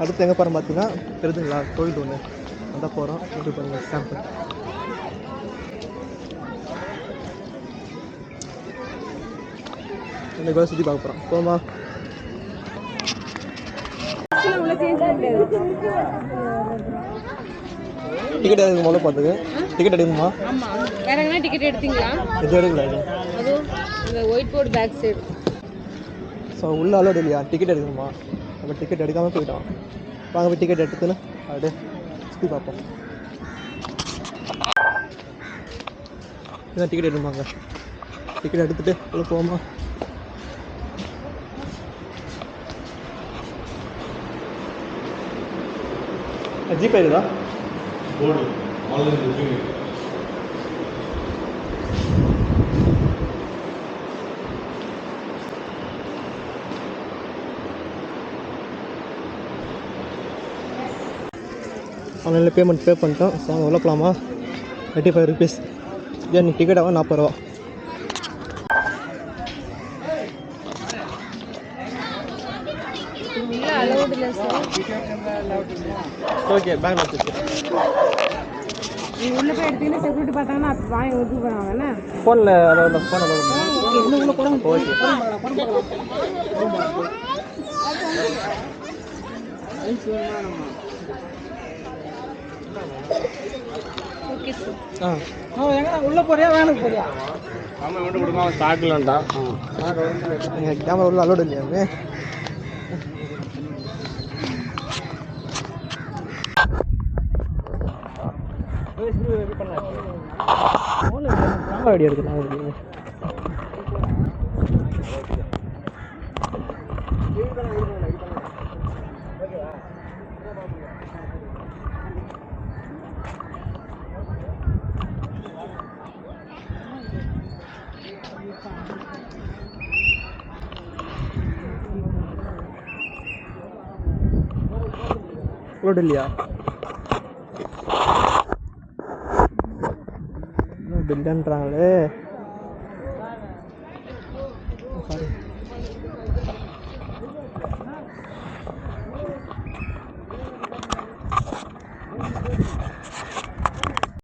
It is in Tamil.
அடுத்து எங்கே போகிறோம் பார்த்தீங்கன்னா தெரியுதுங்களா கோயில் ஒன்று அதான் போகிறோம் இது பண்ணுங்க சாம்பிள் இன்னைக்கு கூட சுற்றி பார்க்க போகிறோம் போமா டிக்கெட் எடுக்க முதல்ல பார்த்துக்கு டிக்கெட் எடுக்குமா வேற டிக்கெட் எடுத்தீங்களா இது எடுக்கல அதுவும் இந்த white board back side so உள்ள அலோடு இல்லையா? டிக்கெட் எடுக்கணுமா? நம்ம டிக்கெட் எடுக்காமல் போயிட்டோம் வாங்க போய் டிக்கெட் எடுத்துன்னு அப்படியே சுற்றி பார்ப்போம். இதான் டிக்கெட் எடுப்பாங்க. டிக்கெட் எடுத்துட்டு உள்ள போவோமா? ஜிபே இருக்குதா ஆன்லைன் ஆன்லைனில் பேமெண்ட் பே பண்ணிட்டோம். ஸோ உள்ள போகலாமா தேர்ட்டி ஃபைவ் ருபீஸ் இதே நீ டிக்கெட் ஆகும் நாற்பது ரூபா. ஓகே நீங்க உள்ள போய் எடுத்தீங்கன்னா செக்யூரிட்டி பார்த்தாங்கன்னா அப்போ வாங்கி ஒதுக்கி என்ன? ஃபோனில் அலோட phone allowed okay. Okay sir ஆ. உள்ள போறியா வேனுக்கு போறியா? மட்டும் கொடுங்க அவன் ஸ்டாக்லண்டா எங்கள் கேமரா உள்ள அலோடு இல்லையாமே கேமரா ஐடியா இருக்குண்ணா ரோடு இல்லையா? பில்டன்றாங்களே